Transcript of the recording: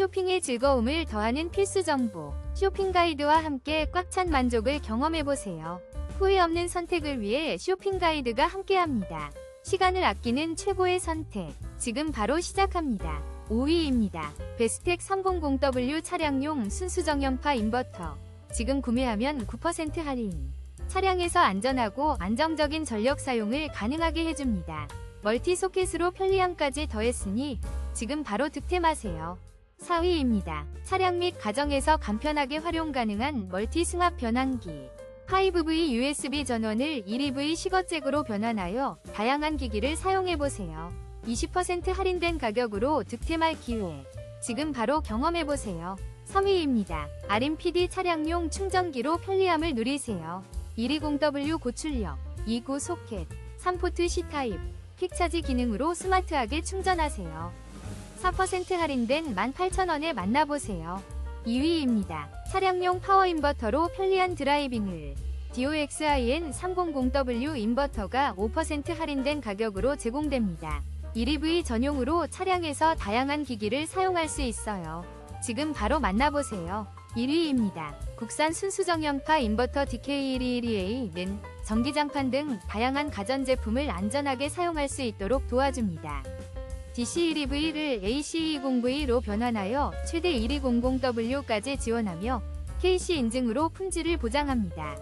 쇼핑의 즐거움을 더하는 필수 정보. 쇼핑 가이드와 함께 꽉 찬 만족을 경험해보세요. 후회 없는 선택을 위해 쇼핑 가이드가 함께합니다. 시간을 아끼는 최고의 선택. 지금 바로 시작합니다. 5위입니다. 베스텍 300W 차량용 순수정연파 인버터. 지금 구매하면 9% 할인. 차량에서 안전하고 안정적인 전력 사용을 가능하게 해줍니다. 멀티 소켓으로 편리함까지 더했으니 지금 바로 득템하세요. 4위입니다. 차량 및 가정에서 간편하게 활용 가능한 멀티 승합 변환기. 5V USB 전원을 1EV 시거잭으로 변환하여 다양한 기기를 사용해보세요. 20% 할인된 가격으로 득템할 기회. 지금 바로 경험해보세요. 3위입니다. 아림 PD 차량용 충전기로 편리함을 누리세요. 120W 고출력, 2구 소켓, 3포트 C타입, 퀵차지 기능으로 스마트하게 충전하세요. 4% 할인된 18,000원에 만나보세요. 2위입니다. 차량용 파워 인버터로 편리한 드라이빙을 DOXIN 300W 인버터가 5% 할인된 가격으로 제공됩니다. 1EV 전용으로 차량에서 다양한 기기를 사용할 수 있어요. 지금 바로 만나보세요. 1위입니다. 국산 순수정연파 인버터 DK121EA는 전기장판 등 다양한 가전제품을 안전하게 사용할 수 있도록 도와줍니다. DC1EV를 AC20V로 변환하여 최대 1200W까지 지원하며 KC 인증으로 품질을 보장합니다.